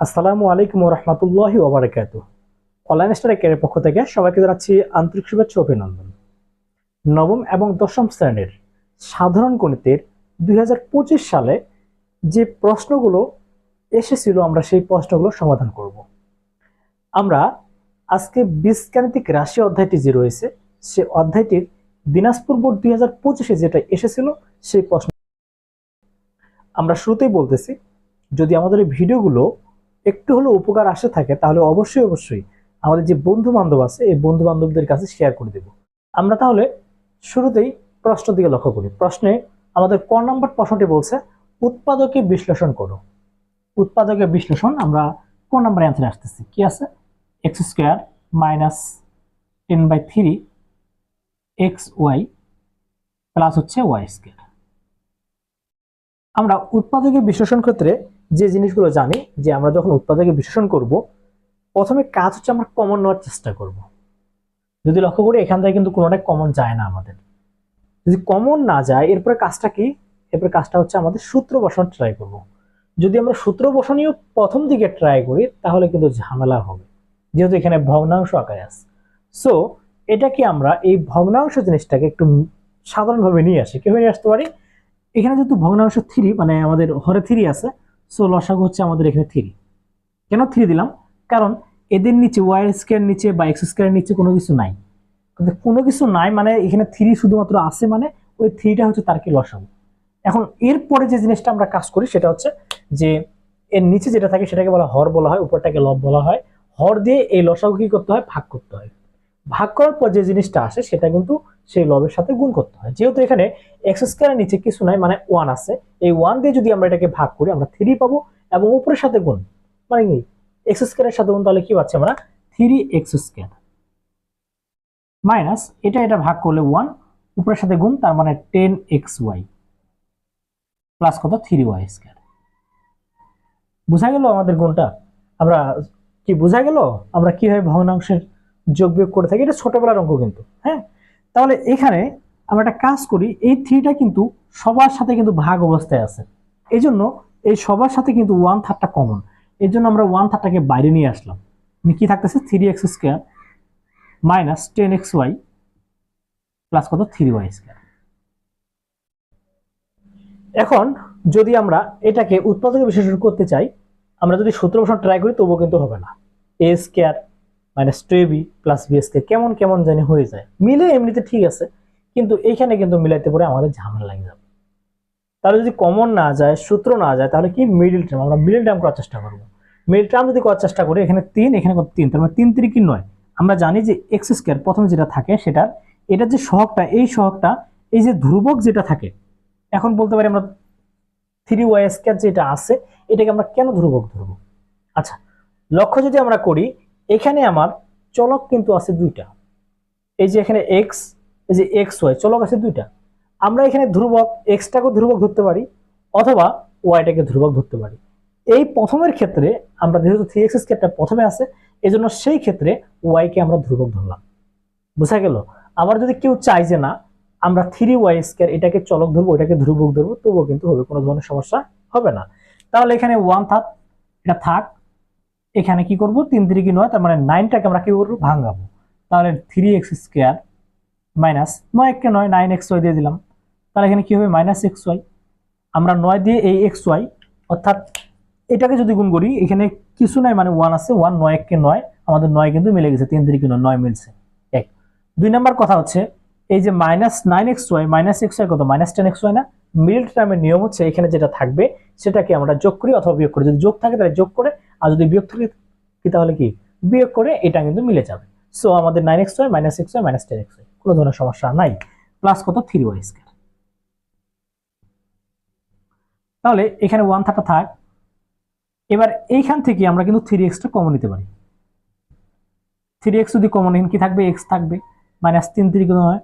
আসসালামু আলাইকুম রহমতুল্লাহ ওবরাকাত অনলাইন স্টার পক্ষ থেকে সবাইকে জানাচ্ছি আন্তরিক শুভেচ্ছা অভিনন্দন। নবম এবং দশম শ্রেণির সাধারণ গণিতের দুই হাজার পঁচিশ সালে যে প্রশ্নগুলো এসেছিল, আমরা সেই প্রশ্নগুলো সমাধান করব। আমরা আজকে বীজগাণিতিক রাশি অধ্যায়টি যে রয়েছে, সে অধ্যায়টির দিনাজপুর বোর্ড দুই হাজার পঁচিশে যেটা এসেছিল, সেই প্রশ্ন আমরা শুরুতেই বলতেছি, যদি আমাদের এই ভিডিওগুলো একটু হলেও উপকার আসে থাকে, তাহলে অবশ্যই অবশ্যই আমাদের যে বন্ধু বান্ধব আছে, এই বন্ধু বান্ধবদের কাছে শেয়ার করে দেব। আমরা তাহলে শুরুতেই প্রশ্ন দিকে লক্ষ্য করি। প্রশ্নে আমাদের ক নম্বর প্রশ্নটি বলছে, উৎপাদকে বিশ্লেষণ করো। উৎপাদকে বিশ্লেষণ, আমরা ক নাম্বার অ্যান্সারে আসতেছি। কি আছে? X square minus ten by three x y plus হচ্ছে ওয়াই স্কোয়ার আমরা উৎপাদকে বিশ্লেষণ ক্ষেত্রে যে জিনিসগুলো জানি যে আমরা যখন উৎপাদকে বিশ্লেষণ করব, প্রথমে কাজ হচ্ছে আমরা কমন নেওয়ার চেষ্টা করব। যদি লক্ষ্য করি, এখান থেকে কিন্তু কোনোটাই কমন যায় না আমাদের। যদি কমন না যায়, এরপরে কাজটা কি? এরপরে কাজটা হচ্ছে আমাদের সূত্র বসানোর ট্রাই করব। যদি আমরা সূত্র বসানীয় প্রথম দিকে ট্রাই করি, তাহলে কিন্তু ঝামেলা হবে। যেহেতু এখানে ভগ্নাংশ আকারে আছে। সো এটাকে আমরা এই ভগ্নাংশ জিনিসটাকে একটু সাধারণভাবে নিয়ে আসি। কীভাবে নিয়ে আসতে পারি? এখানে যেহেতু ভগ্নাংশ থ্রি মানে আমাদের হরে থ্রি আছে সো লসাগু হচ্ছে আমাদের এখানে থ্রি কেন থ্রি দিলাম? কারণ এদের নিচে ওয়াই স্কোয়ার নিচে বা এক্স স্কোয়ার নিচে কোনো কিছু নাই। কোনো কিছু নাই মানে এখানে থ্রি শুধুমাত্র আছে মানে ওই থ্রিটা হচ্ছে তার কি লসাগু। এখন এরপরে যে জিনিসটা আমরা কাজ করি সেটা হচ্ছে যে এর নিচে যেটা থাকে সেটাকে বলা হর বলা হয়, উপরটাকে লব বলা হয়। হর দিয়ে এই লসাগু কি করতে হয়? ভাগ করতে হয়। ভাগ করার পর যে জিনিসটা আসে, সেটা কিন্তু সেই লবের সাথে গুণ করতে হয়। যেহেতু এখানে এক্স স্কোয়ারের নিচে কিছু নাই মানে ওয়ান আছে, এই ওয়ান দিয়ে যদি আমরা এটাকে ভাগ করি, আমরা থ্রি পাবো এবং উপরের সাথে গুণ। মানে কি? এক্স স্কোয়ারের সাথে গুণ, তাহলে কি পাচ্ছি আমরা? থ্রি এক্স স্কোয়ার মাইনাস এটা এটা ভাগ করলে ওয়ান উপরের সাথে গুণ, তার মানে টেন এক্স ওয়াই প্লাস কত? থ্রি ওয়াই স্কোয়ার বোঝা গেল আমাদের গুণটা? আমরা কি, বোঝা গেল? আমরা কীভাবে ভগ্নাংশের যোগ বিয়োগ করে থাকি, এটা ছোটবেলার অঙ্ক কিন্তু হ্যাঁ? তাহলে এখানে আমরা একটা কাজ করি, এই থ্রিটা কিন্তু সবার সাথে কিন্তু ভাগ অবস্থায় আছে। এই জন্য এই সবার সাথে কিন্তু ওয়ান থার্ডটা কমন এই জন্য আমরা ওয়ান থার্ডটাকে বাইরে নিয়ে আসলাম। মানে কি থাকতেছে? Three x square minus ten x y plus কত? থ্রি ওয়াই স্কোয়ার এখন যদি আমরা এটাকে উৎপাদকে বিশ্লেষণ করতে চাই, আমরা যদি সূত্র ট্রাই করি, তবুও কিন্তু হবে না। A square minus two b plus b square কেমন কেমন জানি হয়ে যায়। মিলে এমনিতে ঠিক আছে, কিন্তু এইখানে কিন্তু মিলাইতে পরে আমাদের ঝামেলা লাগে যাবে। তাহলে যদি কমন না যায়, সূত্র না যায়, তাহলে কি মিডিল টার্ম আমরা মিডিল টার্ম করার চেষ্টা করব। মিডিল টার্ম যদি করার চেষ্টা করি, এখানে তিন এখানে তিন? তার মানে তিন কি নয়? আমরা জানি যে এক্স স্কোয়ার প্রথমে যেটা থাকে সেটার এটার যে সহগটা, এই সহগটা, এই যে ধ্রুবক যেটা থাকে, এখন বলতে পারি আমরা থ্রি ওয়াই স্কোয়ার যেটা আছে, এটাকে আমরা কেন ধ্রুবক ধরবো? আচ্ছা লক্ষ্য যদি আমরা করি এখানে আমার চলক কিন্তু আছে দুইটা। এই যে এখানে এক্স এই যে এক্স ওয়াই চলক আছে দুইটা। আমরা এখানে ধ্রুবক এক্সটাকে ধ্রুবক ধরতে পারি, অথবা ওয়াইটাকে ধ্রুবক ধরতে পারি। এই প্রথমের ক্ষেত্রে আমরা যেহেতু থ্রি এক্স স্কোয়ারটা প্রথমে আছে এই জন্য সেই ক্ষেত্রে ওয়াইকে আমরা ধ্রুবক ধরলাম। বোঝা গেল? আবার যদি কেউ চাই যে না, আমরা থ্রি ওয়াই স্কোয়ার এটাকে চলক ধরবো, এটাকে ধ্রুবক ধরবো, তবুও কিন্তু হবে, কোনো ধরনের সমস্যা হবে না। তাহলে এখানে ওয়ান থাক, এটা থাক এখানে কি করব? তিন তিরিকি নয়, তার মানে নাইনটাকে আমরা কি করব? ভাঙাবো। তাহলে থ্রি এক্স স্কোয়ার মাইনাস নয় এককে নয়, নাইন এক্স ওয়াই দিয়ে দিলাম। তাহলে এখানে কি হবে? Minus x y. আমরা নয় দিয়ে এই এক্স ওয়াই, অর্থাৎ এটাকে যদি গুণ করি, এখানে কিছু নাই মানে ওয়ান আছে ওয়ান নয় এককে নয়, আমাদের নয় কিন্তু মিলে গেছে, তিন তিরিকি নয় নয় মিলছে, এক। দুই নম্বর কথা হচ্ছে, এই যে minus nine x y, minus x y কত? মাইনাস টেন এক্স ওয়াই না? মিডল টার্মের নিয়ম হচ্ছে, এখানে যেটা থাকবে, সেটাকে আমরা যোগ করি অথবা বিয়োগ করি। যদি যোগ থাকে, তাহলে যোগ করে আর যদি বিয়োগ থাকে, কি তাহলে কি? বিয়োগ করে এটা কিন্তু মিলে যাবে। সো আমাদের nine x y minus x y minus ten x y কোনো ধরনের সমস্যা নাই। প্লাস কত? থ্রি ওয়াই স্কোয়ার তাহলে এখানে ওয়ান থাকা থাক। এবার এইখান থেকে আমরা কিন্তু থ্রি এক্সটা কমন নিতে পারি। থ্রি এক্স যদি কমন কি থাকবে? এক্স থাকবে। মাইনাস তিন তিরিক নয়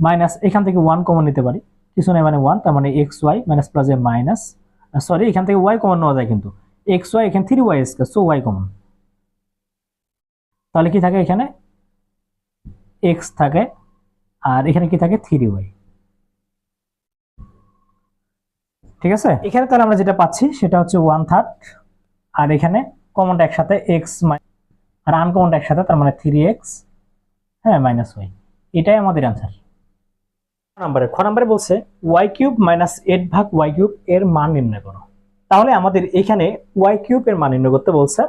মাইনাস এখান থেকে ওয়ান কমন নিতে পারি। কিছু নেই মানে ওয়ান তার মানে x y minus plus a minus sorry এখান থেকে ওয়াই কমন নেওয়া যায় কিন্তু। এক্স ওয়াই এখানে three y square so y common তাহলে কি থাকে এখানে? এক্স থাকে, আর এখানে কি থাকে? থ্রি ওয়াই ঠিক আছে? এখানে তাহলে আমরা যেটা পাচ্ছি, সেটা হচ্ছে ওয়ান থার্ড আর এখানে কমনটা একসাথে এক্স আর আনকমনটা একসাথে তার মানে থ্রি এক্স হ্যাঁ মাইনাস ওয়াই এটাই আমাদের অ্যান্সার নাম্বারে, খ নাম্বারে বলছে ওয়াই কিউব মাইনাস এইট ভাগ ওয়াই কিউব এর মান নির্ণয় করো। তাহলে আমাদের এখানে ওয়াই কিউব এর মান নির্ণয় করতে বলছে।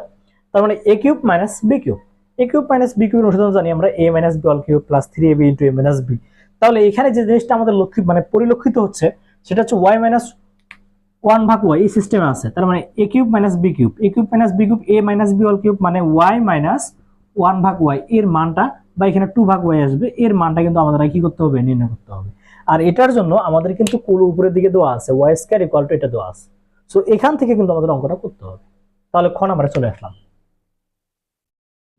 তার মানে a cube minus b cube a cube minus b কিউবের অনুসারে জানি আমরা a minus b all cube plus three a b into a minus b তাহলে এখানে যে জিনিসটা আমাদের লক্ষিত মানে পরিলক্ষিত হচ্ছে, সেটা হচ্ছে ওয়াই মাইনাস ওয়ান ভাগ ওয়াই এই সিস্টেমে আছে। তার মানে a cube minus b cube a cube minus b cube a minus b all cube মানে ওয়াই মাইনাস ওয়ান ভাগ ওয়াই এর মানটা বা এখানে টু ভাগ ওয়াই আসবে। এর মানটা কিন্তু আমাদের কি করতে হবে? নির্ণয় করতে হবে। আর এটার জন্য আমাদের কিন্তু কুল উপরের দিকে দেওয়া আছে। ওয়াই স্কোয়ার ইকুয়াল টু এটা দেওয়া আছে। সো এখান থেকে কিন্তু আমাদের অঙ্কটা করতে হবে। তাহলে খ নাম্বারে চলে আসলাম।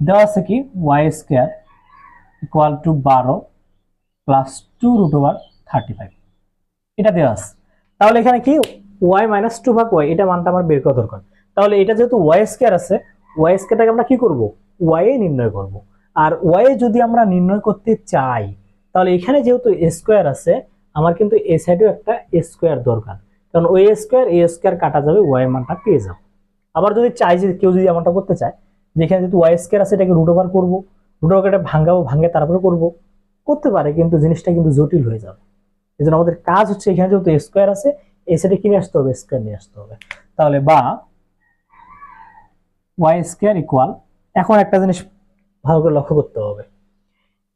দেওয়া আছে কি? ওয়াই স্কোয়ার ইকুয়াল টু বারো plus two root over thirty five এটা দেওয়া আছে। তাহলে এখানে কি? ওয়াই মাইনাস টু ভাগ ওয়াই এটা মানটা আমার বের করা দরকার। তাহলে এটা যেহেতু ওয়াই স্কোয়ার আছে ওয়াই স্কোয়ারটাকে আমরা কি করব? ওয়াই নির্ণয় করব। আর ওয়াই যদি আমরা নির্ণয় করতে চাই, তাহলে এখানে যেহেতু স্কোয়ার আছে, আমার কিন্তু এ সাইডেও একটা স্কোয়ার দরকার। কারণ ওই স্কোয়ার এ স্কোয়ার কাটা যাবে ওয়াই মানটা পেয়ে যাব। আবার যদি চাই যে কেউ যদি এমনটা করতে চায়, যেখানে যেহেতু ওয়াই স্কোয়ার আছে, এটাকে রুট ওভার করব রুট ওভারটা ভাঙ্গাবো ভাঙ্গে তারপরে করব, করতে পারে, কিন্তু জিনিসটা কিন্তু জটিল হয়ে যাবে। এই আমাদের কাজ হচ্ছে এখানে যেহেতু স্কোয়ার আছে, এই সাইডে কি নিয়ে আসতে হবে স্কোয়ার নিয়ে আসতে হবে। তাহলে বা ওয়াই স্কোয়ার ইকুয়াল এখন একটা জিনিস ভালো করে লক্ষ্য করতে হবে।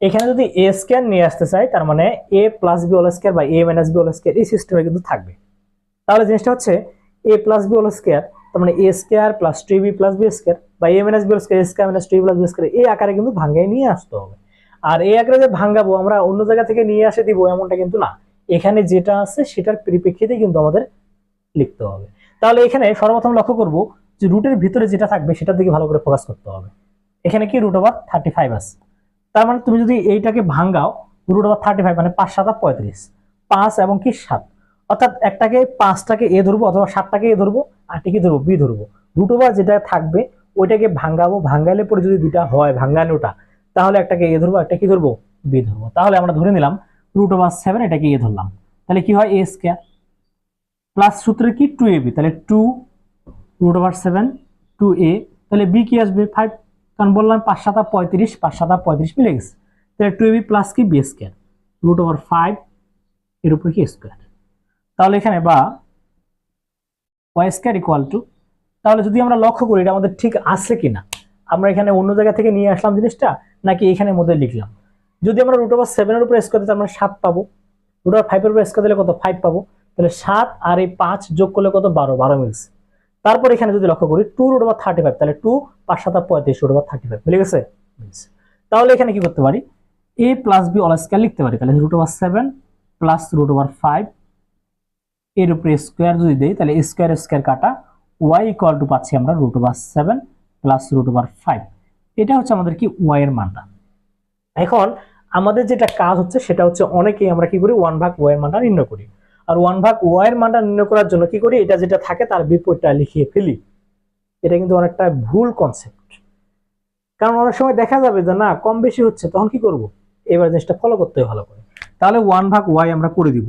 এখানে যদি এ স্কোয়ার নিয়ে আসতে চাই, তার মানে a plus b all square বা a minus b whole square এই সিস্টেমে কিন্তু থাকবে। তাহলে জিনিসটা হচ্ছে a plus b whole square তার মানে a square plus two b plus b square বা a minus b square square minus two plus b square এই আকারে কিন্তু ভাঙ্গায় নিয়ে আসতে হবে। আর এই আকারে যে ভাঙ্গাবো, আমরা অন্য জায়গা থেকে নিয়ে আসে দিব এমনটা কিন্তু না। এখানে যেটা আছে সেটার পরিপ্রেক্ষিতে কিন্তু আমাদের লিখতে হবে। তাহলে এখানে সর্বপ্রথম লক্ষ্য করব যে রুটের ভিতরে যেটা থাকবে সেটার দিকে ভালো করে ফোকাস করতে হবে। এখানে কি রুট ওভার থার্টি ফাইভ আছে? তার মানে তুমি যদি এইটাকে ভাঙ্গাও রুট ওভার থার্টি ফাইভ মানে পাঁচ, সাত পঁয়ত্রিশ। পাঁচ এবং কি সাত? অর্থাৎ একটাকে পাঁচটাকে এ ধরবো অথবা সাতটাকে এ ধরবো আটটি কি ধরবো, বি ধরবো। রুট ওভার যেটা থাকবে, ওইটাকে ভাঙ্গাবো, ভাঙ্গালে পরে যদি দুটা হয়, ভাঙ্গানোটা, তাহলে একটাকে এ ধরবো একটা কি ধরবো? বি ধরবো। তাহলে আমরা ধরে নিলাম রুট ওভার সেভেন এটাকে এ ধরলাম। তাহলে কি হয়? এ স্কোয়ার প্লাস সূত্রে কি? টু এ বি তাহলে two root over seven two a তাহলে বি কি আসবে? ফাইভ কারণ বললাম পাঁচ সাতা পঁয়ত্রিশ, পাঁচ সাতা পঁয়ত্রিশ মিলে গেছে। তাহলে টু এ বি প্লাস কি? B square root over five এর উপর কি? স্কোয়ার তাহলে এখানে বা ওয়াই স্কোয়ার ইকুয়াল টু তাহলে যদি আমরা লক্ষ্য করি এটা আমাদের ঠিক আছে কিনা, আমরা এখানে অন্য জায়গা থেকে নিয়ে আসলাম জিনিসটা, নাকি এখানের মধ্যে লিখলাম? যদি আমরা রুট ওভার সেভেনের উপর স্কোয়ার দিতে আমরা সাত পাবো। রুট ওভার ফাইভের উপর স্কোয়ার দিলে কত? ফাইভ পাবো। তাহলে সাত আর এই পাঁচ যোগ করলে কত? বারো। বারো মিলস তারপর এখানে যদি লক্ষ্য করি two root over thirty five তাহলে টু পাঁচ সাত পঁয়ত্রিশ রুট ওভার থার্টি ফাইভ মিলে গেছে তাহলে এখানে কি করতে পারি? A plus b all square লিখতে পারি। তাহলে root over seven plus root over five এর উপরে স্কোয়ার যদি দেই, তাহলে স্কোয়ার স্কোয়ার কাটা ওয়াই ইকুয়াল টু পাচ্ছি আমরা root over seven plus root over five এটা হচ্ছে আমাদের কি ওয়াই এর মানটা। এখন আমাদের যেটা কাজ হচ্ছে, সেটা হচ্ছে অনেকেই আমরা কি করি ওয়ান ভাগ ওয়াই এর মানটা নির্ণয় করি। আর ওয়ান ভাগ ওয়াই এর মানটা নির্ণয় করার জন্য কি করি, এটা যেটা থাকে তার বিপরীতটা লিখিয়ে ফেলি। এটা কিন্তু অনেকটা ভুল কনসেপ্ট কারণ অনেক সময় দেখা যাবে যে না, কম বেশি হচ্ছে, তখন কি করব? এবার জিনিসটা ফলো করতে ভালো করে। তাহলে ওয়ান ভাগ ওয়াই আমরা করে দিব।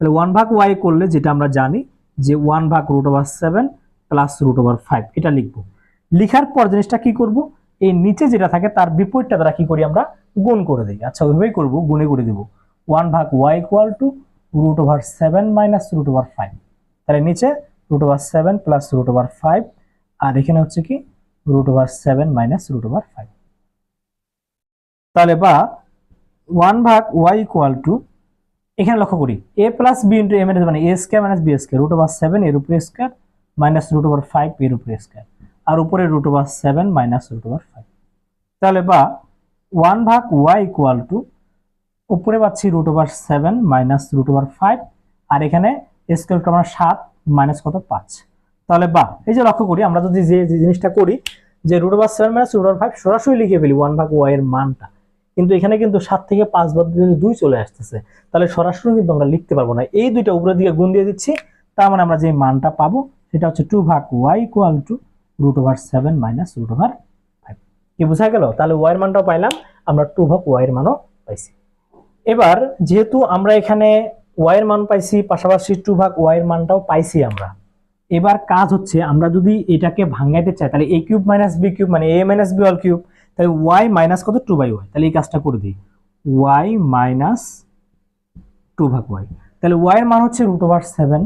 তাহলে ওয়ান ভাগ ওয়াই করলে যেটা আমরা জানি যে ওয়ান ভাগ root over seven plus root over five এটা লিখব। লিখার পর জিনিসটা কি করব? এই নিচে যেটা থাকে তার বিপরীতটা দ্বারা কি করি আমরা? গুণ করে দিই। আচ্ছা ওইভাবেই করব, গুণে করে দিব। ওয়ান ভাগ y equal to root over seven minus root over five তাহলে নিচে root over seven plus root over five আর এখানে হচ্ছে কি root over seven minus root over five তাহলে বা ওয়ান ভাগ ওয়াই ইকুয়াল টু এখানে লক্ষ্য করি a plus b into m এর মানে a square minus b square root over seven এর উপরে square minus root over five এর উপরে স্কোয়ার আর উপরে root over seven minus root over five তাহলে বা ওয়ান ভাগ ওয়াই ইকুয়াল টু উপরে পাচ্ছি root over seven minus root over five আর এখানে স্কোয়ার আমরা সাত মাইনাস কত পাঁচ তাহলে বা এই যে লক্ষ্য করি আমরা যদি যে জিনিসটা করি যে root over seven minus root over five সরাসরি লিখে ফেলি ওয়ান ভাগ ওয়াই এর মানটা কিন্তু এখানে কিন্তু সাত থেকে পাঁচ বাদ দিয়ে দুই চলে আসতেছে। তাহলে সরাসরি কিন্তু আমরা লিখতে পারব না। এই দুইটা উপরের দিকে গুণ দিয়ে দিচ্ছি। তার মানে আমরা যে মানটা পাবো, সেটা হচ্ছে টু ভাগ y equal to root over seven minus root over five কি বোঝা গেল? তাহলে ওয়াই এর মানটাও পাইলাম। আমরা টু ভাগ ওয়াইয়ের মানও পাইছি। এবার যেহেতু আমরা এখানে ওয়াই এর মান পাইছি, পাশাপাশি টু ভাগ ওয়াই এর মানটাও পাইছি আমরা। এবার কাজ হচ্ছে, আমরা যদি এটাকে ভাঙাইতে চাই, তাহলে a cube minus b cube মানে a minus b all cube তাহলে ওয়াই মাইনাস কত? টু বাই ওয়াই তাহলে এই কাজটা করে দিই। ওয়াই মাইনাস টু ভাগ ওয়াই তাহলে ওয়াই এর মান হচ্ছে root over seven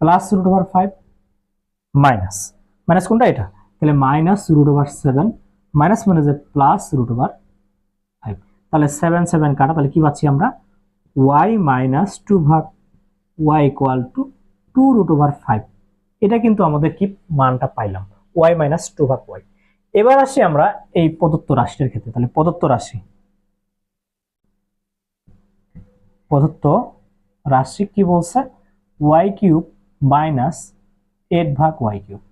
plus root over five minus minus কোনটা এটা? তাহলে minus root over seven minus মানে যে প্লাস রুট ওভার ফাইভ তাহলে সেভেন সেভেন কাটা, তাহলে কি পাচ্ছি আমরা? ওয়াই মাইনাস টু ভাগ y equal to two two root over five কিন্তু আমাদের কি মানটা পাইলাম? ওয়াই মাইনাস টু ভাগ ওয়াই এবার আসি আমরা এই প্রদত্ত রাশির ক্ষেত্রে। তাহলে প্রদত্ত রাশি। প্রদত্ত রাশি কি বলছে? ওয়াই কিউব মাইনাস এইট ভাগ ওয়াই কিউব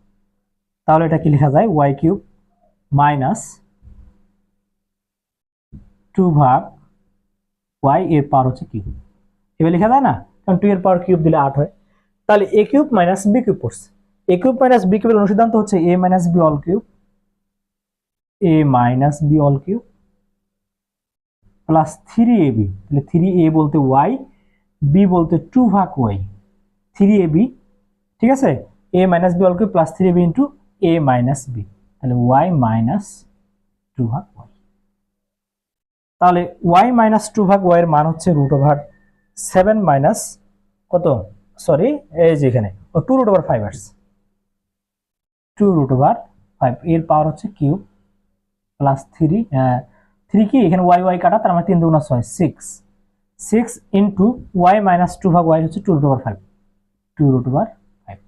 তাহলে এটা কি লেখা যায়? ওয়াই কিউব মাইনাস টু ভাগ ওয়াই এর পাওয়ার হচ্ছে কিউব এবার লেখা যায় না? কারণ টু এর পাওয়ার কিউব দিলে আট হয়। তাহলে a cube minus b cube পড়ছে। এ কিউব মাইনাস বি কিউবের অনুসিদ্ধান্ত হচ্ছে a minus b all cube a minus b all cube plus three a b তাহলে থ্রি এ বলতে ওয়াই বি বলতে টু ভাগ ওয়াই থ্রি এ বি ঠিক আছে? A minus b all cube plus three a b into a minus b তাহলে y minus two ভাগ y তাহলে y minus two ভাগ ওয়াই এর মান হচ্ছে রুট ওভার সেভেন মাইনাস কত? সরি এই যে এখানে। ও টু রুট ওভার ফাইভ আসছে। টু রুট ওভার ফাইভ এর পাওয়ার হচ্ছে কিউব প্লাস থ্রি থ্রি কি? এখানে ওয়াই ওয়াই কাটা, তার মানে তিন দুগুণা ছয় six six into y minus two ভাগ ওয়াই হচ্ছে two root over five two root over five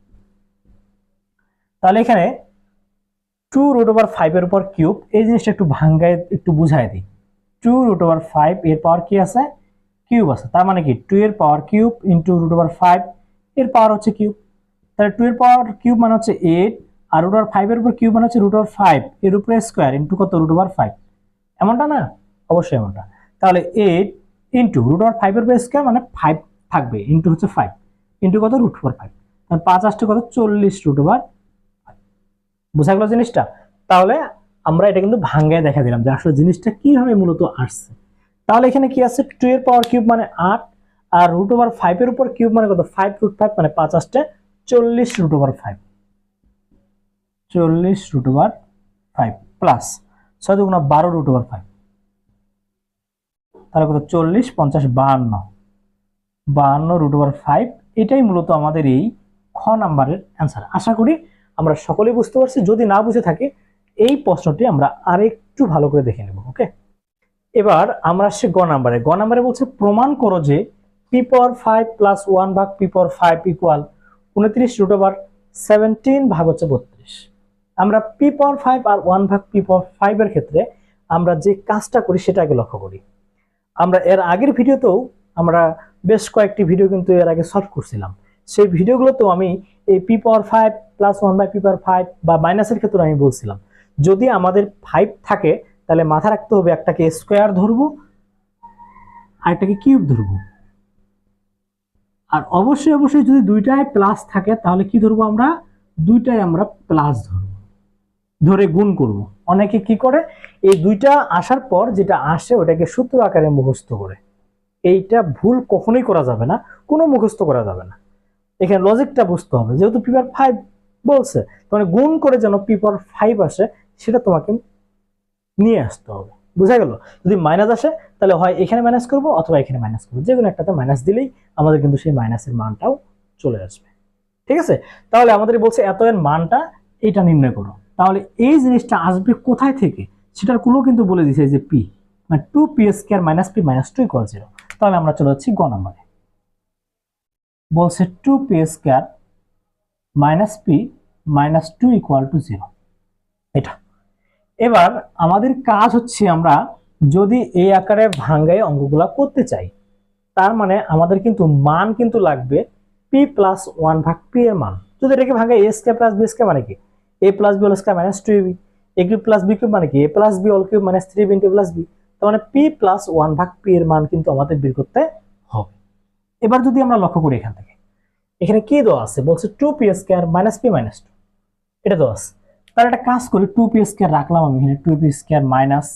তাহলে এখানে টু রুট ওভার ফাইভের উপর কিউব এই জিনিসটা একটু ভাঙ্গায়, একটু বুঝাই দিই। টু রুট ওভার ফাইভ এর পাওয়ার কি আছে? কিউব আছে। তার মানে কি? টু এর power cube into root over five এর পাওয়ার হচ্ছে কিউব তাহলে টু এর পাওয়ার কিউব মানে হচ্ছে এইট আর রুট ওভার ফাইভের উপর কিউব মানে হচ্ছে রুট ওভার ফাইভ এর উপরে স্কোয়ার ইন্টু কত? রুট ওভার ফাইভ এমনটা না? অবশ্যই এমনটা। তাহলে এইট ইন্টু রুট ওভার ফাইভের উপরে স্কোয়ার মানে ফাইভ থাকবে। ইন্টু হচ্ছে ফাইভ ইন্টু কত? রুট ওভার ফাইভ তাহলে পাঁচ আসতে কত? চল্লিশ রুট ওভার বোঝা গেল জিনিসটা? তাহলে আমরা এটা কিন্তু ভাঙ্গায় দেখা দিলাম যে আসলে জিনিসটা কীভাবে মূলত আসছে। তাহলে এখানে কি আছে টু এর পাওয়ার কিউব মানে আট, আর রুট ওভার ফাইভের উপর কিউব মানে কত? ফাইভ রুট ফাইভ মানে পাঁচ আসতে চল্লিশ রুট ওভার ফাইভ চল্লিশ রুট ওভার ফাইভ প্লাস ছয় দুগুণা বারো রুট ওভার ফাইভ তাহলে কত? চল্লিশ, পঞ্চাশ, বাহান্ন। বাহান্ন রুট ওভার ফাইভ এটাই মূলত আমাদের এই খ নাম্বারের অ্যান্সার আশা করি আমরা সকলেই বুঝতে পারছি। যদি না বুঝে থাকে, এই প্রশ্নটি আমরা আরেকটু ভালো করে দেখে নেব ওকে এবার আমরা আসছি গ নাম্বারে। গ নাম্বারে বলছে, প্রমাণ করো যে p power five plus one ভাগ পি পাওয়ার ফাইভ ইকুয়াল উনত্রিশ রুট ওভার সেভেন্টিন ভাগ হচ্ছে আমরা পি পাওয়ার ফাইভ আর ওয়ান ভাগ পি পাওয়ার ফাইভের ক্ষেত্রে আমরা যে কাজটা করি সেটাকে লক্ষ্য করি। আমরা এর আগের ভিডিওতেও আমরা বেশ কয়েকটি ভিডিও কিন্তু এর আগে সলভ করছিলাম। সেই ভিডিওগুলোতেও আমি এই p power five plus one by p power five বা মাইনাসের ক্ষেত্রে আমি বলছিলাম। যদি আমাদের ফাইভ থাকে, তাহলে মাথা রাখতে হবে একটাকে স্কোয়ার ধরবো আর একটাকে কিউব ধরবো। আর অবশ্যই অবশ্যই যদি দুইটায় প্লাস থাকে, তাহলে কি ধরবো আমরা? দুইটাই আমরা প্লাস ধরবো। ধরে গুণ করব। অনেকে কি করে? এই দুইটা আসার পর যেটা আসে ওটাকে সূত্র আকারে মুখস্থ করে। এইটা ভুল কখনোই করা যাবে না, কোনো মুখস্থ করা যাবে না। এখানে লজিকটা বুঝতে হবে। যেহেতু পিপার ফাইভ বলছে মানে গুণ করে যেন পিপার ফাইভ আসে, সেটা তোমাকে নিয়ে আসতে হবে। বুঝা গেল? যদি মাইনাস আসে, তাহলে হয় এখানে মাইনাস করব অথবা এখানে মাইনাস করব। যে কোনো একটাতে মাইনাস দিলেই আমাদের কিন্তু সেই মাইনাসের মানটাও চলে আসবে। ঠিক আছে? তাহলে আমাদের বলছে এত এর মানটা এটা নির্ণয় করো। তাহলে এই জিনিসটা আসবে কোথায় থেকে? সেটার কুলো কিন্তু বলে দিছে যে পি মানে two p square minus p minus two equal zero তাহলে আমরা চলে যাচ্ছি গ নাম্বারে। বলছে two p square minus p minus two equal to zero এটা। এবার আমাদের কাজ হচ্ছে আমরা যদি এই আকারে ভাঙ্গায় অঙ্কগুলা করতে চাই, তার মানে আমাদের কিন্তু মান কিন্তু লাগবে পি প্লাস ওয়ান ভাগ পি এর মান। যদি এটাকে ভাঙায় A square plus B square মানে কি? A plus B all square minus two B A cube plus B cube মানে কি? A plus B all cube minus three B into plus B তার মানে পি প্লাস ওয়ান ভাগ P এর মান কিন্তু আমাদের বের করতে হবে। এবার যদি আমরা লক্ষ্য করি এখান থেকে, এখানে কি দেওয়া আছে? বলছে two P square minus P minus two এটা দেওয়া আছে। তাহলে একটা কাজ করি টু পি স্কোয়ার রাখলাম আমি এখানে। Two P square minus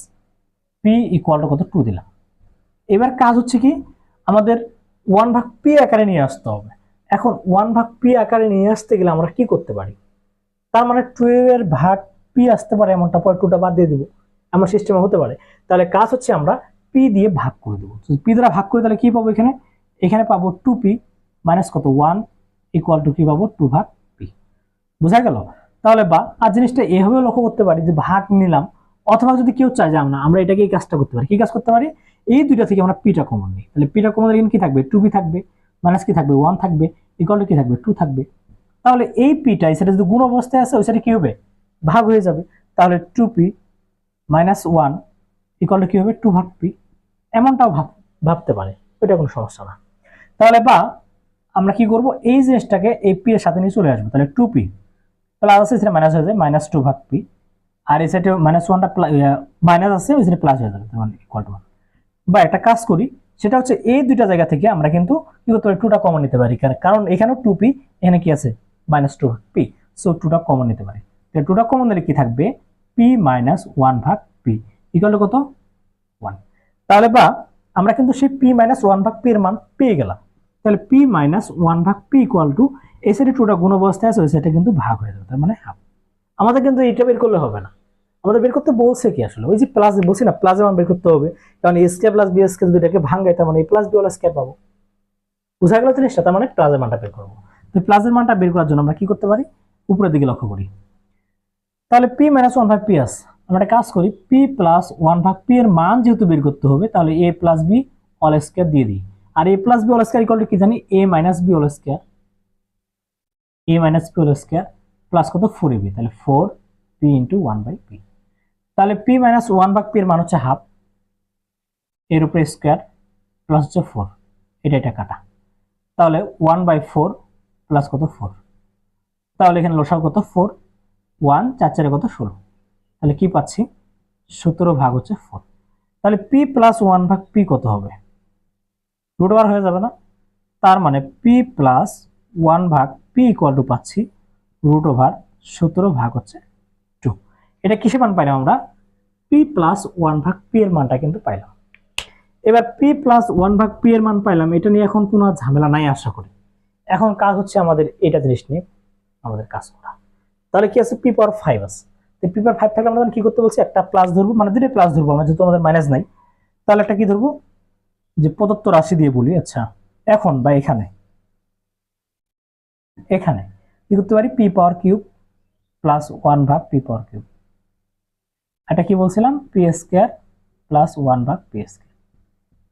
P equal to কত? টু দিলাম। এবার কাজ হচ্ছে কি? আমাদের ওয়ান ভাগ পি আকারে নিয়ে আসতে হবে। এখন ওয়ান ভাগ পি আকারে নিয়ে আসতে গেলে আমরা কি করতে পারি? তার মানে টুয়েলভ এর ভাগ পি আসতে পারে এমনটা পরে টুটা বাদ দিয়ে দিব। এমন সিস্টেমে হতে পারে। তাহলে কাজ হচ্ছে আমরা পি দিয়ে ভাগ করে দেবো। পি দ্বারা ভাগ করে তাহলে কি পাবো এখানে? এখানে পাবো টু পি মাইনাস কত? ওয়ান ইকুয়াল টু কি পাবো? টু ভাগ পি বোঝা গেল? তাহলে বা, আর জিনিসটা এভাবে লক্ষ্য করতে পারি যে ভাগ নিলাম, অথবা যদি কেউ চায় যে আমরা আমরা এটাকে এই কাজটা করতে পারি। কি কাজ করতে পারি? এই দুইটা থেকে আমরা পিটা কমন নিই। তাহলে পিটা কমন কি থাকবে? টু পি থাকবে। মাইনাস কি থাকবে? ওয়ান থাকবে। ইকুয়াল টু কি থাকবে? টু থাকবে। তাহলে এই পিটা এই সাইডে যদি গুণ অবস্থায় আছে ওই সাইডে কি হবে? ভাগ হয়ে যাবে। তাহলে two P minus one equal to কি হবে? টু ভাগ পি এমনটাও ভাব, ভাবতে পারে। ওইটা কোনো সমস্যা না। তাহলে বা আমরা কি করব? এই জিনিসটাকে এই পি এর সাথে নিয়ে চলে আসব। তাহলে টু পি প্লাস আছে, সেটা মাইনাস হয়ে যাবে মাইনাস টু ভাগ পি আর এই সাইডে মাইনাস ওয়ানটা মাইনাস আছে, ওই সাইডে প্লাস হয়ে যাবে মানে ইকুয়াল টু ওয়ান বা একটা কাজ করি, সেটা হচ্ছে এই দুইটা জায়গা থেকে আমরা কিন্তু কি করতে পারি? টুটা কমন নিতে পারি। কারণ এখানেও টু পি এখানে কি আছে? মাইনাস টু পি সো টুটা কমন নিতে পারি। তাহলে টুটা কমন নিলে কি থাকবে? পি মাইনাস ওয়ান ভাগ পি ইকুয়াল টু কত? ওয়ান তাহলে বা আমরা কিন্তু সেই পি মাইনাস ওয়ান ভাগ পি এর মান পেয়ে গেলাম। তাহলে পি মাইনাস ওয়ান ভাগ পি ইকুয়াল টু এই সাইডে টুটা গুণ অবস্থায় আছে, ওই সাইডে কিন্তু ভাগ হয়ে যাবে, তার মানে হাফ আমাদের কিন্তু এটা বের করলে হবে না। আমাদের বের করতে বলছে কি আসলে? ওই যে প্লাস বলছি না প্লাসে মান বের করতে হবে। কারণ A square plus B square যদি এটাকে ভাঙাই তার মানে এ প্লাস বি ওয়ালা স্কোয়ার পাবো। বোঝা গেল জিনিসটা? তার মানে প্লাসের মানটা বের করব। তো প্লাসের মানটা বের করার জন্য আমরা কি করতে পারি? উপরের দিকে লক্ষ্য করি। তাহলে পি মাইনাস ওয়ান ভাগ পি আস আমরা একটা কাজ করি পি প্লাস ওয়ান ভাগ পি এর মান যেহেতু বের করতে হবে, তাহলে A plus B all square দিয়ে দিই। আর A plus B all square equal to কি জানি? A minus B all square A minus P all square plus কত? ফোর এ বি তাহলে four P into one by P তাহলে P minus one ভাগ P এর মান হচ্ছে half এর উপরে স্কোয়ার প্লাস হচ্ছে ফোর এটা এটা কাটা। তাহলে ওয়ান বাই ফোর প্লাস কত ফোর তাহলে এখানে লসাও কত ফোর ওয়ান চার চারে কত ষোলো? তাহলে কি পাচ্ছি? সতেরো ভাগ হচ্ছে ফোর তাহলে পি প্লাস ওয়ান ভাগ পি কত হবে? রুট ওভার হয়ে যাবে না। তার মানে পি প্লাস ওয়ান ভাগ পি ইকুয়াল টু পাচ্ছি রুট ওভার সতেরো ভাগ হচ্ছে টু এটা কিসে মান পাইলাম আমরা? পি প্লাস ওয়ান ভাগ পি এর মানটা কিন্তু পাইলাম। এবার পি প্লাস ওয়ান ভাগ পি এর মান পাইলাম, এটা নিয়ে এখন কোনো ঝামেলা নাই আশা করি। এখন কাজ হচ্ছে আমাদের এটা জিনিস নিয়ে আমাদের কাজ করা। তাহলে কি আছে? পি পাওয়ার ফাইভ আছে। তো পি পাওয়ার ফাইভ থাকলে আমরা কি করতে বলছি? একটা প্লাস ধরবো মানে দুটো প্লাস ধরবো আমরা, যেহেতু আমাদের মাইনাস নাই। তাহলে একটা কি ধরবো? যে প্রদত্ত রাশি দিয়ে বলি আচ্ছা এখন বা এখানে। এখানে। কি করতে পারি? P power cube plus one ভাগ পি পাওয়ার কিউব এটা কি বলছিলাম? পি স্কোয়ার প্লাস ওয়ান ভাগ পি স্কোয়ার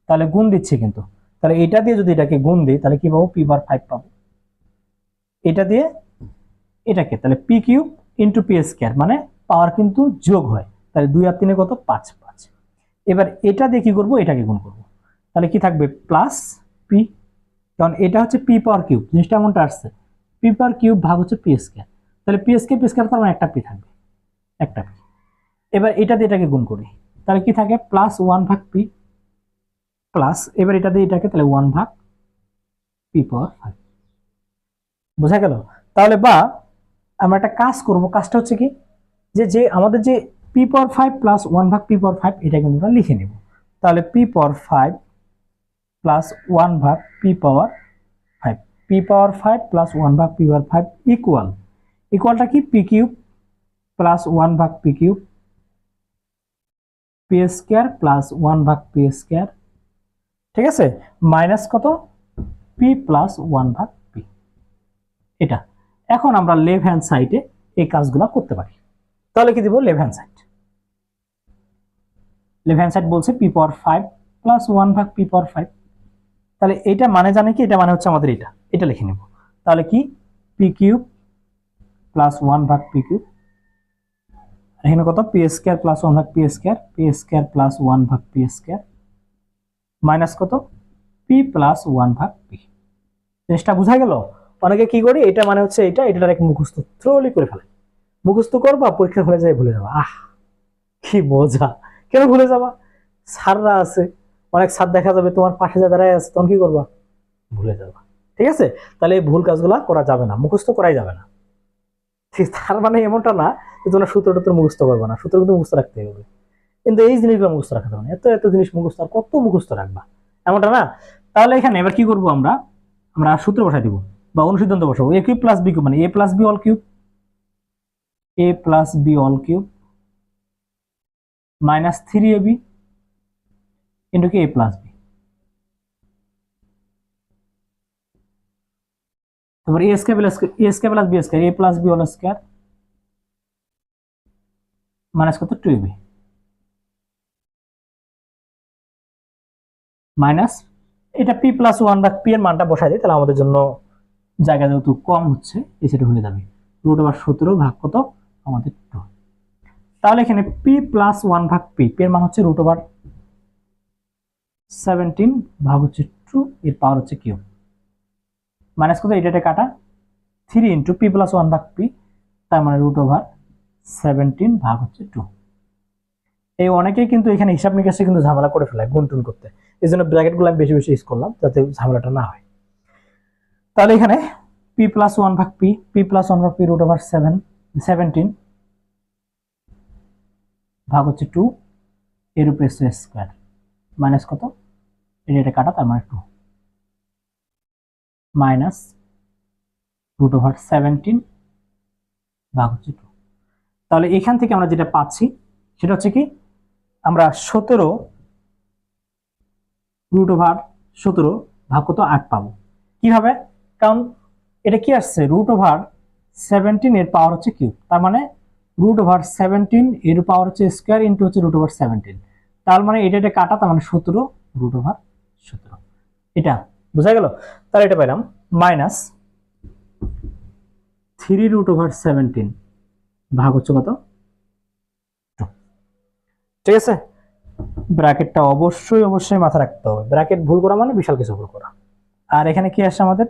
তাহলে গুণ দিচ্ছে কিন্তু। তাহলে এটা দিয়ে যদি এটাকে গুণ দিই, তাহলে কি পাবো? পি পাওয়ার ফাইভ পাবো। এটা দিয়ে এটাকে, তাহলে P cube into P square মানে পাওয়ার কিন্তু যোগ হয়। তাহলে দুই আর তিনে কত? পাঁচ পাঁচ। এবার এটা দিয়ে কি করব? এটাকে গুণ করব। তাহলে কি থাকবে? প্লাস পি কারণ এটা হচ্ছে পি পাওয়ার কিউব জিনিসটা এমনটা আসছে। পি পাওয়ার কিউব ভাগ হচ্ছে পি স্কোয়ার তাহলে পি স্কোয়ার পি স্কোয়ার তার মানে একটা পি থাকবে। একটা পি এবার এটা দিয়ে এটাকে গুণ করি। তাহলে কি থাকে? প্লাস ওয়ান ভাগ পি প্লাস এবার এটা দিয়ে এটাকে তাহলে ওয়ান ভাগ পি পাওয়ার ফাইভ বোঝা গেল? তাহলে বা আমরা একটা কাজ করব, কাজটা হচ্ছে কি? যে যে আমাদের যে P power five plus one ভাগ পি পাওয়ার ফাইভ এটা কিন্তু আমরা লিখে নেব। তাহলে P power five plus one ভাগ P power five P power five plus one ভাগ পি পাওয়ার ফাইভ ইকুয়াল ইকুয়ালটা কি? পি কিউব প্লাস ওয়ান ভাগ P cube P square plus one ভাগ পি স্কোয়ার ঠিক আছে? মাইনাস কত? পি প্লাস ওয়ান ভাগ পি। এটা। এখন আমরা লেফট হ্যান্ড সাইডে এই কাজগুলো করতে পারি। তাহলে কি দিব? Left hand side left hand side বলছে P power five plus one ভাগ পি পাওয়ার ফাইভ। তাহলে এটা মানে জানে কি? এটা মানে হচ্ছে আমাদের এটা। এটা লিখে নেব। তাহলে কি? পি কিউব প্লাস ওয়ান ভাগ পি কিউব। এখানে কত? পি স্কোয়ার প্লাস ওয়ান ভাগ P square. P square plus one ভাগ পি স্কোয়ার। মাইনাস কত? পি প্লাস ওয়ান ভাগ পি জিনিসটা বোঝা গেল? অনেকে কি করি? এটা মানে হচ্ছে এটা এটা ডাইরেক্ট মুখস্থ থ্রোলি করে ফেলে। মুখস্থ করবা, পরীক্ষা হলে যাই ভুলে যাবা। আহ, কি মজা। কেন ভুলে যাবা? স্যাররা আছে। অনেক স্যার দেখা যাবে, তোমার পাশে যা দাঁড়ায় আছে, তখন কি করবা? ভুলে যাবা। ঠিক আছে? তাহলে এই ভুল কাজগুলা করা যাবে না, মুখস্থ করাই যাবে না। ঠিক, তার মানে এমনটা না যে তোমরা সূত্র টুত্র মুখস্থ করবে না। সূত্র কিন্তু মুখস্থ রাখতে হবে। কিন্তু এই জিনিসগুলো মুখস্থ রাখতে হবে না। এত এত জিনিস মুখস্থ, আর কত মুখস্থ রাখবা? এমনটা না? তাহলে এখানে এবার কি করব আমরা? আমরা সূত্র বসাই দিব, বা অনুসিদ্ধান্ত বসাবো। A cube plus B cube মানে A plus B all cube A plus B all cube minus three A B into কি এ প্লাস বি তারপর A square plus A square plus B square A plus B all square minus কত? Two B minus, এটা P plus one বা P এর মানটা বসাই দিই, তাহলে আমাদের জন্য জায়গা যেহেতু কম হচ্ছে, এই সেটা হয়ে যাবে। রুট ওভার সতেরো ভাগ কত? আমাদের টু। তাহলে এখানে পি প্লাস ওয়ান ভাগ পি পি এর মান হচ্ছে রুট ওভার সেভেন্টিন ভাগ হচ্ছে টু, এর পাওয়ার হচ্ছে কিউ। মাইনাস কত? এটা কাটা। Three into P plus one ভাগ পি, তার মানে রুট ওভার সেভেন্টিন ভাগ হচ্ছে টু। এই অনেকেই কিন্তু এখানে হিসাব নিকাশে কিন্তু ঝামেলা করে ফেলায় গুনটুন করতে। এই জন্য ব্র্যাকেটগুলো আমি বেশি বেশি ইউজ করলাম যাতে ঝামেলাটা না হয়। তাহলে এখানে পি প্লাস ওয়ান ভাগ পি পি প্লাস ওয়ান ভাগ P root over seven seventeen ভাগ হচ্ছে টু এর উপরে স্কোয়ার মাইনাস কত? এটা এটা কাটা, তার মানে two minus root over seventeen ভাগ হচ্ছে টু তাহলে এখান থেকে আমরা যেটা পাচ্ছি, সেটা হচ্ছে কি? আমরা সতেরো রুট ওভার সতেরো ভাগ কত? আট পাবো। কীভাবে? কারণ এটা কি আসছে? রুট ওভার সেভেন্টিন এর পাওয়ার হচ্ছে কিউব তার মানে রুট ওভার সেভেন্টিন এর পাওয়ার হচ্ছে স্কোয়ার ইন্টু হচ্ছে রুট ওভার সেভেন্টিন তার মানে এটা এটা কাটা, তার মানে সতেরো রুট ওভার সতেরো। এটা, বোঝা গেল? তাহলে এটা পেলাম minus three root over seventeen ভাগ হচ্ছে কত। ঠিক আছে? ব্র্যাকেটটা অবশ্যই অবশ্যই মাথা রাখতে হবে। ব্র্যাকেট ভুল করা মানে বিশাল কিছু ভুল করা। আর এখানে কি আসছে আমাদের?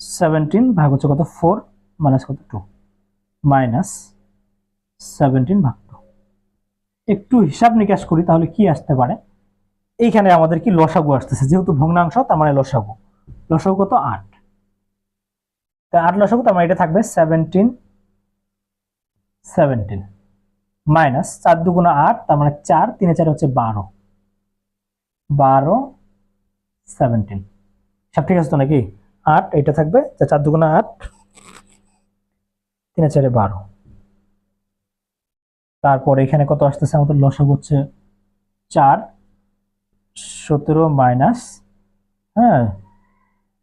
সেভেন্টিন ভাগ হচ্ছে কত? ফোর মাইনাস কত? টু মাইনাস সেভেন্টিন ভাগ টু একটু হিসাব নিকাশ করি, তাহলে কি আসতে পারে? এইখানে আমাদের কি লসাগু আসতেছে, যেহেতু ভগ্নাংশ, তার মানে লসাগু। লসাগু কত? আট। তা আট লসাগু, তার মানে এটা থাকবে সেভেন্টিন সেভেন্টিন মাইনাস চার দুগুণা আট, তার মানে চার, তিনে চার হচ্ছে বারো। বারো সেভেন্টিন সব ঠিক আছে তো নাকি? আট এটা থাকবে চার দুগুণা আট, তিনে চারে বারো। তারপর এখানে কত আসতেছে? আমাদের লসক হচ্ছে চার, সতেরো মাইনাস হ্যাঁ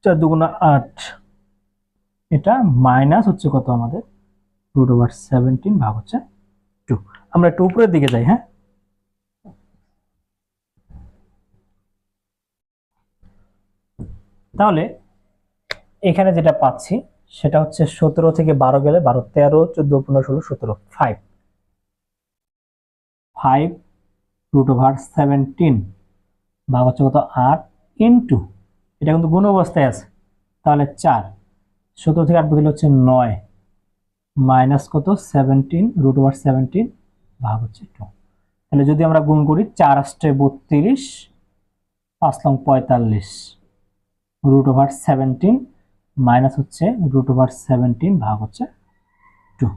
চার দুগুণা আট। এটা মাইনাস হচ্ছে কত আমাদের? রুট ওভার সেভেন্টিন ভাগ হচ্ছে টু। আমরা একটু উপরের দিকে যাই হ্যাঁ? তাহলে এখানে যেটা পাচ্ছি, সেটা হচ্ছে সতেরো থেকে বারো গেলে বারো, তেরো, চোদ্দ, পনেরো, ষোলো, সতেরো five five root over seventeen ভাগ হচ্ছে কত? আট ইন্টু এটা কিন্তু গুণ অবস্থায় আছে। তাহলে চার। সতেরো থেকে আট বদলে হচ্ছে নয়। মাইনাস কত? সেভেন্টিন, রুট ওভার সেভেন্টিন ভাগ হচ্ছে টু তাহলে যদি আমরা গুণ করি, চার আষ্টে বত্রিশ, পাঁচ লং পঁয়তাল্লিশ, রুট ওভার সেভেন্টিন মাইনাস হচ্ছে রুট ওভার সেভেন্টিন ভাগ হচ্ছে টু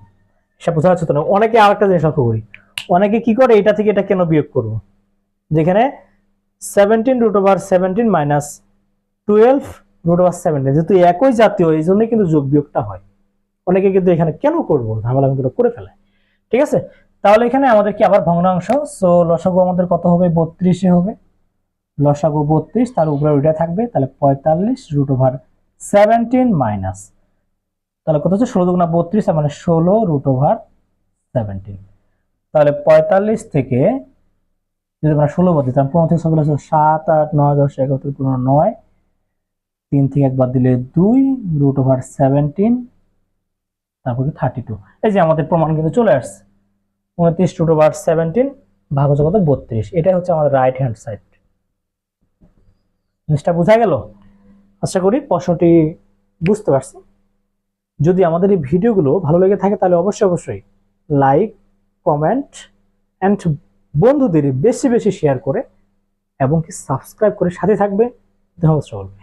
সেটা বোঝা যাচ্ছে তো না? অনেকে আরেকটা জিনিস লক্ষ্য করি। অনেকে কি করে? এটা থেকে এটা কেন বিয়োগ করব। যেখানে seventeen root over seventeen minus twelve root over seventeen, যেহেতু একই জাতীয়, এই জন্যই কিন্তু যোগ বিয়োগটা হয়। অনেকে কিন্তু এখানে কেন করব? ঝামেলা কিন্তু করে ফেলে। ঠিক আছে? তাহলে এখানে আমাদের কি আবার ভগ্নাংশ? সো লসাগু আমাদের কত হবে? বত্রিশে হবে। লসাগু বত্রিশ, তার উপরে ওইটা থাকবে। তাহলে পঁয়তাল্লিশ রুট ওভার সেভেন্টিন মাইনাস তাহলে কত হচ্ছে? ষোলো দুগুণা বত্রিশ মানে ষোলো রুট ওভার সেভেন্টিন তাহলে পঁয়তাল্লিশ থেকে যদি আমরা ষোলো বাদ দিতাম পনেরো থেকে সকাল সাত, আট, নয়, দশ, এগারো নয়। তিন থেকে একবার দিলে দুই রুট ওভার সেভেন্টিন তারপর কি থার্টি টু এই যে আমাদের প্রমাণ কিন্তু চলে আসছে। উনত্রিশ রুট ওভার সেভেন্টিন ভাগ হচ্ছে কত বত্রিশ। এটাই হচ্ছে আমাদের রাইট হ্যান্ড সাইড জিনিসটা বোঝা গেল? আশা করি প্রশ্নটি বুঝতে পারছি যদি আমাদের এই ভিডিওগুলো ভালো লেগে থাকে তাহলে অবশ্যই অবশ্যই লাইক কমেন্ট অ্যান্ড বন্ধুদের বেশি বেশি শেয়ার করে এবং কি সাবস্ক্রাইব করে সাথে থাকবে। ধন্যবাদ সকলকে।